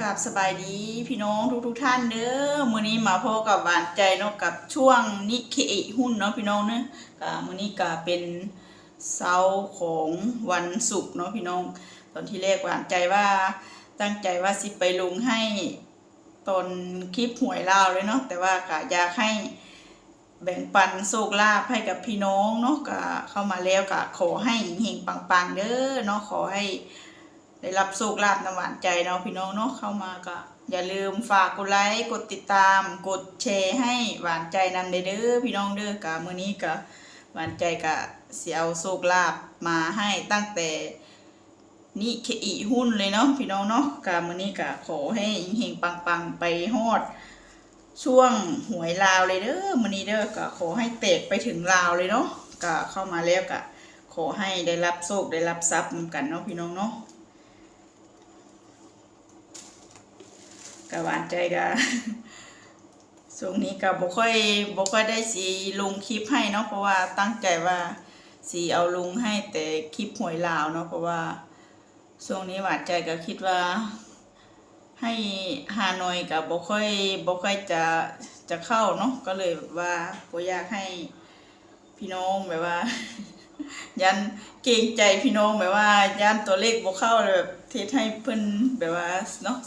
กับสบายดีพี่น้องทุกทุกท่านเด้อมื้อนี้มาพบกับหวานใจเนาะกับช่วงนิเคอิหุ้นเนาะพี่น้องเนาะก็มื้อนี้ก็เป็นเสาร์ของวันศุกร์เนาะพี่น้อง ตอนที่แรกหวานใจว่าตั้งใจว่าสิไปลงให้ตอนคลิปหวยลาวเลยเนาะแต่ว่าก็อยากให้แบ่งปันโชคลาภให้กับพี่น้องเนาะก็เข้ามาแล้วก็ขอให้เฮงปังๆเด้อเนาะขอให้ ได้รับโชคลาภน้ำหวานใจเนาะพี่น้องเนาะเข้ามาก็ อย่าลืมฝากกดไลค์กดติดตาม กดแชร์ให้หวานใจนำเด้อพี่น้องเด้อกะมื้อนี้ก็หวานใจกะสิเอาโชคลาภมาให้ตั้งแต่นี่เคอีหุ้นเลยเนาะพี่น้องเนาะกะมื้อนี้กะขอให้เฮงปังๆไปฮอดช่วงหวยลาวเลยเด้อมื้อนี้เด้อก็ขอให้เตกไปถึงลาวเลยเนาะก็เข้ามาแล้วก็ขอให้ได้รับโชคได้รับทรัพย์นกันเนาะพี่น้องเนาะ กหวานใจก็ช่วงนี้ก็บ่ค่อยบ่ค่อยได้สีลงคลิปให้เนาะเพราะว่าตั้งใจว่าสีเอาลงให้แต่คลิปหวยลาวเนาะเพราะว่าช่วงนี้หวานใจก็คิดว่า ให้ฮานอยกับบ่ค่อยบ่ค่อยจะจะเข้าเนาะก็เลยแบบว่าบ่อยากให้พี่น้องแบบว่า ยันเกรงใจพี่น้องแบบว่ายันตัวเลขบ่เข้าเลยแบบเทศให้เพิ่นแบบว่าเนาะ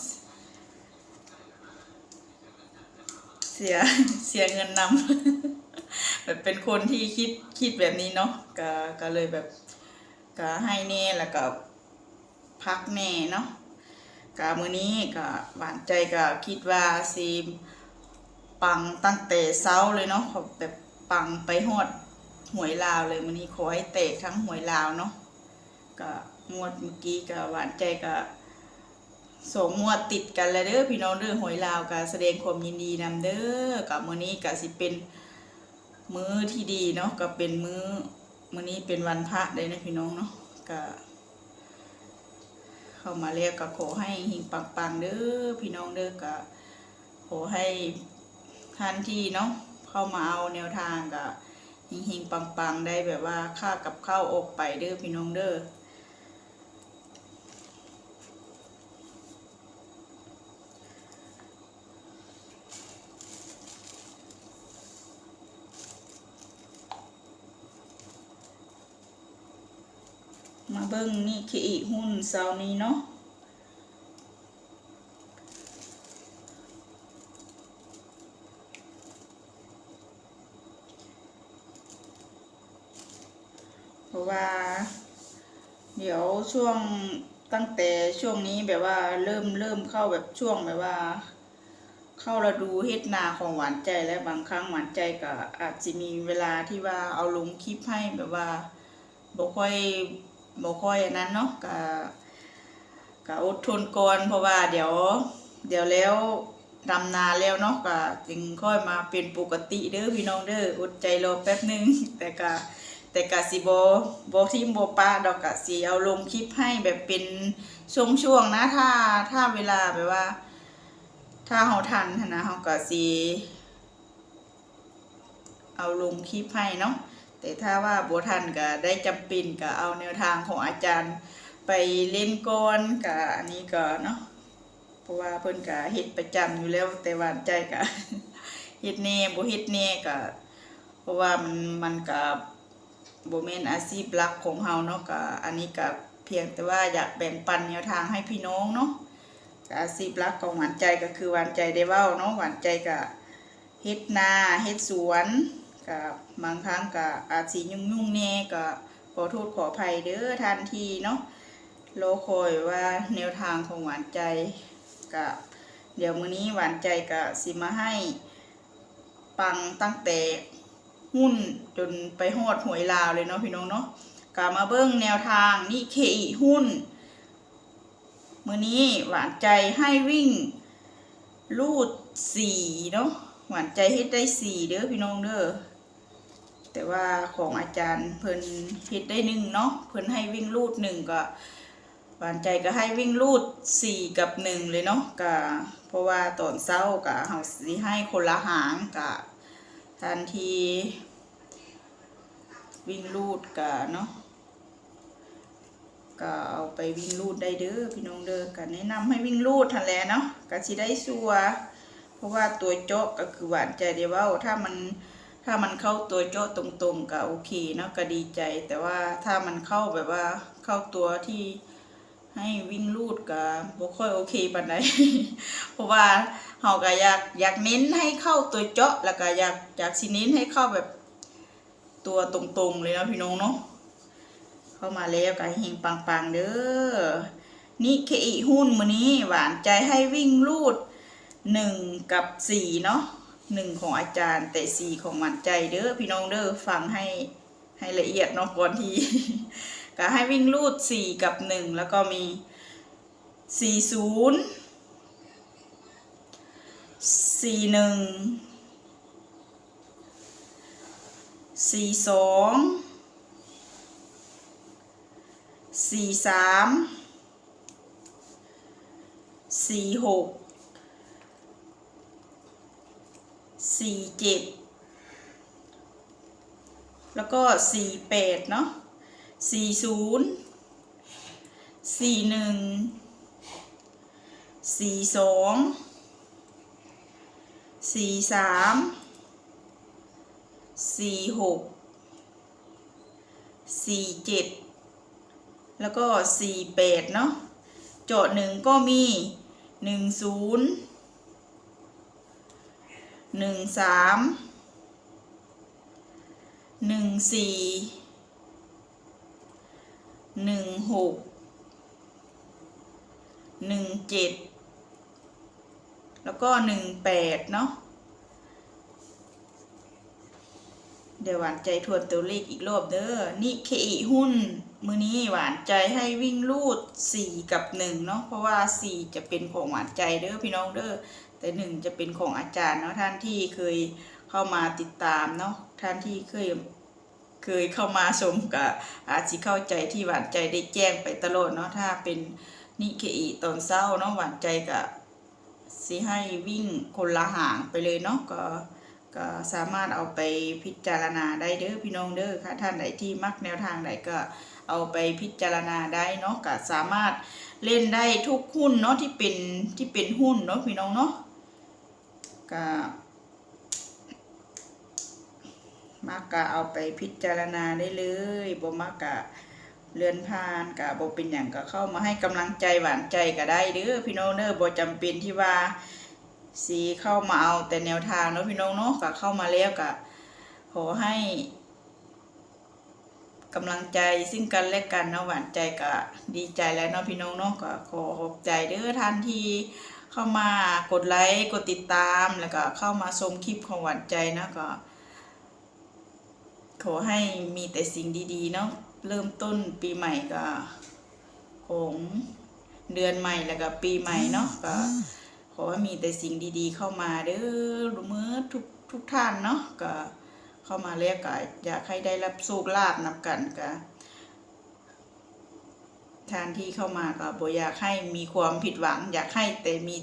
เสียเสียเงินนำแบบเป็นคนที่คิดคิดแบบนี้เนาะก็ก็เลยแบบก็ให้แน่แล้วก็พักแน่เนาะก็มื้อนี้ก็หวานใจก็คิดว่าสิปังตั้งแต่เช้าเลยเนาะขอแบบปังไปฮอดหวยลาวเลยมื้อนี้ขอให้แตกทั้งหวยลาวเนาะก็งวดเมื่อกี้ก็หวานใจก็ สองงวดติดกันแล้วเด้อพี่น้องเด้อหวยลาวก็แสดงความยินดีนำเด้อกับมื้อนี้ก็สิเป็นมื้อที่ดีเนาะก็เป็นมื้อมื้อนี้เป็นวันพระเลยนะพี่น้องเนาะก็เข้ามาเรียกก็ขอให้หิงปังๆเด้อพี่น้องเด้อก็ขอให้ท่านที่เนาะเข้ามาเอาแนวทางก็หิงๆปังๆได้แบบว่าค่ากับข้าวออกไปเด้อพี่น้องเด้อ มาเบิ้งนี่คืออีหุ้นเซานี้เนาะเพราะว่า เดี๋ยวช่วงตั้งแต่ช่วงนี้แบบว่าเริ่มเริ่มเข้าแบบช่วงแบบว่า เข้าฤดูเฮ็ดนาของหวานใจและบางครั้งหวานใจก็อาจจะมีเวลาที่ว่าเอาลงคลิปให้แบบว่าบ่ค่อย บ่ค่อยอนั้นเนาะก็ก็อดทนก่อนเพราะว่าเดี๋ยว เดี๋ยวแล้วดำนาแล้วเนาะก็จึงค่อยมาเป็นปกติเด้อพี่น้องเด้ออดใจรอแป๊บหนึง แต่ก็แต่ก็สิบ่บ่ทิมบ่ปาดอกก็สิเอาลงคลิปให้แบบเป็นช่วงๆนะถ้าถ้าเวลาแบบว่า ถ้าเฮาทันนะเฮาก็สิเอาลงคลิปให้เนาะ แต่ถ้าว่าบ่ทันก็ได้จำป็นก็เอาแนวทางของอาจารย์ไปเล่นก่อนก็อันนี้ก็เนาะเพราะว่าเพิ่นก็เฮ็ดประจำอยู่แล้วแต่ว่าใจก็เฮ็ดแน่บ่เฮ็ดแน่ก็เพราะว่ามันมันก็บ่แม่นอาชีพหลักของเฮาเนาะก็อันนี้ก็เพียงแต่ว่าอยากแบ่งปันแนวทางให้พี่น้องเนาะอาชีพหลักของหวานใจก็คือหวานใจได้เว้าเนาะหวานใจก็เฮ็ดนาเฮ็ดสวน ก็บบางครั้งก็อาจสิยุ่งๆแน่ก็ขอโทษขออภัยเด้อท่านทีเนาะรอคอยว่าแนวทางของหวานใจก็เดี๋ยวมื้อนี้หวานใจก็สิมาให้ ปังตั้งแต่หุ้นจนไปฮอดหวยลาวเลยเนาะพี่น้องเนาะก็มาเบิ่งแนวทางนี่เคอีหุ้น มือนี้หวานใจให้วิ่ง ลูดสี่เนาะหวานใจเฮ็ดได้สี่เด้อพี่น้องเด้อ แต่ว่าของอาจารย์เพิ่นเฮ็ดได้หนึ่งเนาะเพิ่นให้วิ่งลูดหนึ่งก็หวานใจก็ให้วิ่งลูดสี่กับหนึ่งเลยเนาะก็เพราะว่าตอนเช้าก็เฮาสิให้คนละหางก็ทันทีวิ่งลูดก็เนาะก็เอาไปวิ่งลูดได้เด้อพี่น้องเด้อก็แนะนำให้วิ่งลูดทันแหละเนาะก็สิได้ชัวเพราะว่าตัวโจ๊กก็คือหวานใจเดียวว่าถ้ามัน ถ้ามันเข้าตัวโจ๊กตรงๆก็โอเคเนาะก็ดีใจ แต่ว่าถ้ามันเข้าแบบว่าเข้าตัวที่ให้วิ่งลูดก็บ่ค่อยโอเคปานใดเพราะว่าเฮาก็อยากอยากเน้นให้เข้าตัวเจาะ แล้วก็อยากอยากสิเน้นให้เข้าแบบตัวตรงๆเลยนะพี่น้องเนาะเข้ามาแล้วก็เฮงปังๆเด้อนี่เคอีหุ้นมือนี้หวานใจให้วิ่งลูดหนึ่งกับสี่เนาะ หนึ่งของอาจารย์ แต่สี่ของหวานใจเด้อพี่น้องเด้อฟังให้ให้ละเอียดเนาะก่อนทีก็ให้วิ่งลูดสี่กับหนึ่งแล้วก็มีสี่ศูนย์สี่หนึ่งสี่สองสี่สามสี่หก สี่เจ็ดแล้วก็สี่แปดเนาะสี่ศูนย์สี่หนึ่งสี่สองสี่สามสี่หกสี่เจ็ดแล้วก็สี่แปดเนาะโจทย์หนึ่งก็มีหนึ่งศูนย์ หนึ่งสามหนึ่งสี่หนึ่งหกหนึ่งเจ็ดแล้วก็หนึ่งแปดเนาะเดี๋ยวหวานใจทวนตัวเลขอีกรอบเด้อนี่เคอีหุ้น มือนี้หวานใจให้วิ่งลูดสี่กับหนึ่งเนาะเพราะว่าสี่จะเป็นของหวานใจเด้อพี่น้องเด้อ แต่หนึ่งจะเป็นของอาจารย์เนาะท่านที่เคยเข้ามาติดตามเนาะท่านที่เคยเคยเข้ามาชมกับอาจจะเข้าใจที่หวานใจได้แจ้งไปตลอดเนาะถ้าเป็นนิเคอีตอนเศร้าเนาะหวานใจกับสิให้วิ่งคนละห่างไปเลยเนาะก็ก็สามารถเอาไปพิจารณาได้เด้อพี่น้องเด้อค่ะท่านใดที่มักแนวทางใดก็เอาไปพิจารณาได้เนาะก็สามารถเล่นได้ทุกหุ้นเนาะที่เป็นที่เป็นหุ้นเนาะพี่น้องเนาะ ก็มักก็เอาไปพิจารณาได้เลยบ่มักก็เลื่อนผ่านก็บ่เป็นหยังก็เข้ามาให้กำลังใจหวานใจก็ได้เด้อพี่น้องเด้อบ่จำเป็นที่ว่าสีเข้ามาเอาแต่แนวทางเนาะพี่น้องเนาะก็เข้ามาแล้วก็ขอให้กำลังใจซึ่งกันและกันเนาะหวานใจก็ดีใจแล้วเนาะพี่น้องเนาะก็ขอขอบใจเด้อท่านที่ เข้ามากดไลค์กดติดตามแล้วก็เข้ามาชมคลิปของหวานใจนะก็ ขอให้มีแต่สิ่งดีๆเนาะเริ่มต้นปีใหม่ก็ของเดือนใหม่แล้วก็ปีใหม่เนาะก็ขอให้มีแต่สิ่งดีๆ เข้ามาเด้อรู้มือทุกทุกท่านเนาะก็เข้ามาแล้วก็อยากให้ได้รับโชคลาภนำกันก็ ทานที่เข้ามาก็บอยากให้มีความผิดหวัง อยากให้แต่มี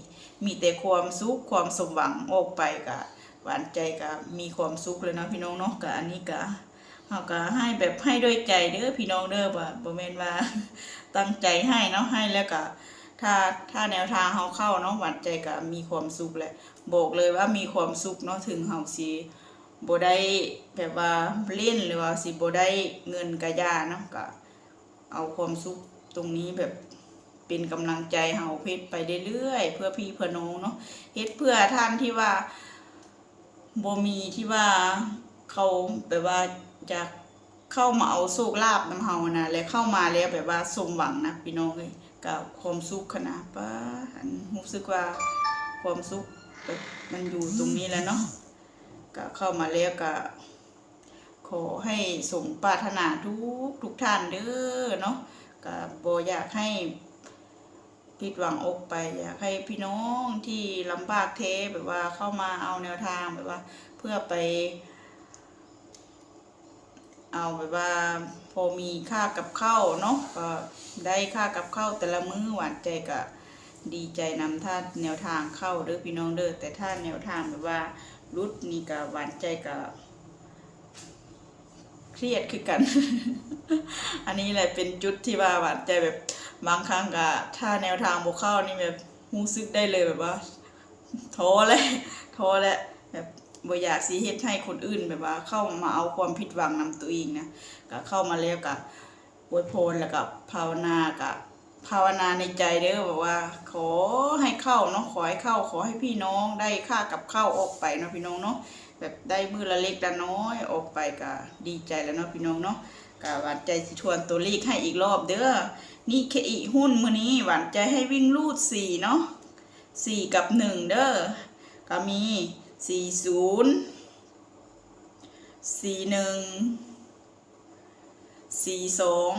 มีแต่ความสุขความสมหวังออกไปก็หวานใจก็มีความสุขเลยเนาะพี่น้องเนาะก็อันนี้ก็เฮาก็ให้แบบให้ด้วยใจเด้อพี่น้องเด้อบ่บ่แม่นว่าตั้งใจให้เนาะให้แล้วก็ถ้าถ้าแนวทางเฮาเข้าเนาะหวัดใจก็มีความสุขแหละบอกเลยว่ามีความสุขเนาะถึงเฮาสิบ่ได้แบบว่าเล่นหรือว่าสิบ่ได้เงินกะยาเนาะก็เอาความสุข ตรงนี้แบบเป็นกำลังใจเฮาเฮ็ดไปเรื่อยๆเพื่อพี่เพื่อน้องเนาะเฮ็ดเพื่อท่านที่ว่าบ่มีที่ว่าเขาแบบว่าอยากเข้ามาเอาโชคลาภนำเฮานะและเข้ามาแล้วแบบว่าสมหวังนะพี่น้องเอ้ยกับความสุขขนาดป้าอันรู้สึกว่าความสุขมันอยู่ตรงนี้แล้วเนาะก็เข้ามาแล้วก็ขอให้สมปรารถนาทุกทุกท่านเด้อเนาะ ก็บ่อยากให้ผิดหวังอกไป อยากให้พี่น้องที่ลำบากเทแบบว่าเข้ามาเอาแนวทางแบบว่า เพื่อไป เอาแบบว่า พอมีค่ากับข้าวเนาะก็ได้ค่ากับข้าวแต่ละมื้อหวานใจก็ดีใจนำถ้าแนวทางเข้าเด้อพี่น้องเด้อแต่ถ้าแนวทางแบบว่ารุดนี่ก็หวานใจก็เครียดคือกัน อันนี้แหละเป็นจุดที่ว่าหวานใจแบบบางครั้งก็ถ้าแนวทางบ่เข้านี่แบบรู้สึกได้เลยแบบว่าท้อเลยท้อแล้วแบบบ่อยากสิเฮ็ดให้คนอื่นแบบว่า เข้ามาเอาความผิดหวังนำตัวเองนะก็เข้ามาแล้วก็อวยพรแล้วก็ภาวนาก็ภาวนาในใจเด้อแบบว่า ขอให้เข้าเนาะขอให้เข้า ขอให้พี่น้องได้ค่ากับข้าวออกไปเนาะพี่น้องเนาะแบบได้มือละเล็กละน้อยออกไปก็ดีใจแล้วเนาะพี่น้องเนาะ ก็หวานใจสิทวนตัวเลขให้อีกรอบเด้อ นี่เคอีหุ้นมื้อนี้หวานใจให้วิ่งรูดสี่เนาะสี่กับหนึ่งเด้อ ก็มีสี่ศูนย์สี่หนึ่งสี่สอง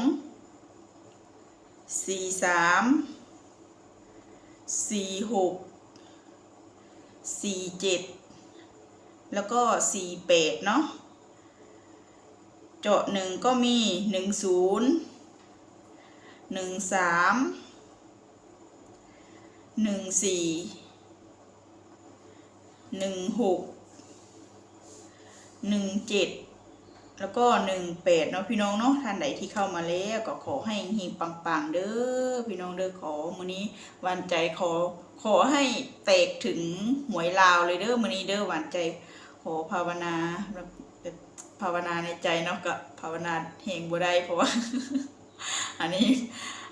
สี่สามสี่หกสี่เจ็ดแล้วก็สี่แปดเนาะ เจาะหนึ่งก็มีหนึ่งศูนย์หนึ่งสามหนึ่งสี่หนึ่งหกหนึ่งเจ็ดแล้วก็หนึ่งแปดเนาะพี่น้องเนาะท่านใดที่เข้ามาแล้วก็ขอให้หิงปังๆเด้อพี่น้องเด้อขอมื้อนี้วันใจขอขอให้แตกถึงหวยลาวเลยเด้อมื้อนี้เด้อวันใจขอภาวนาแบบ ภาวนาในใจเนาะก็ภาวนาเฮงบ่ได้เพราะว่า อันนี้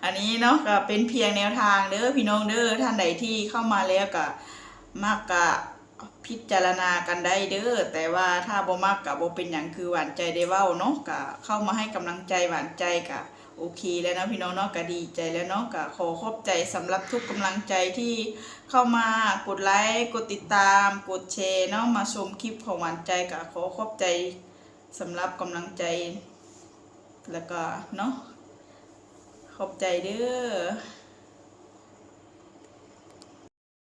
อันนี้เนาะก็เป็นเพียงแนวทางเด้อพี่น้องเด้อท่านใดที่เข้ามาแล้วก็มากกะพิจารณากันได้เด้อแต่ว่าถ้าบ่มากกะบ่เป็นหยังคือหวานใจได้เว้าเนาะก็เข้ามาให้กำลังใจหวานใจกะโอเคแล้วนะพี่น้องเนาะก็ดีใจแล้วเนาะก็ขอขอบใจสำหรับทุกกำลังใจที่เข้ามากดไลค์กดติดตาม กดแชร์เนาะมาชมคลิปของหวานใจก็ขอขอบใจ สำหรับกำลังใจ แล้วก็เนาะขอบใจเด้อ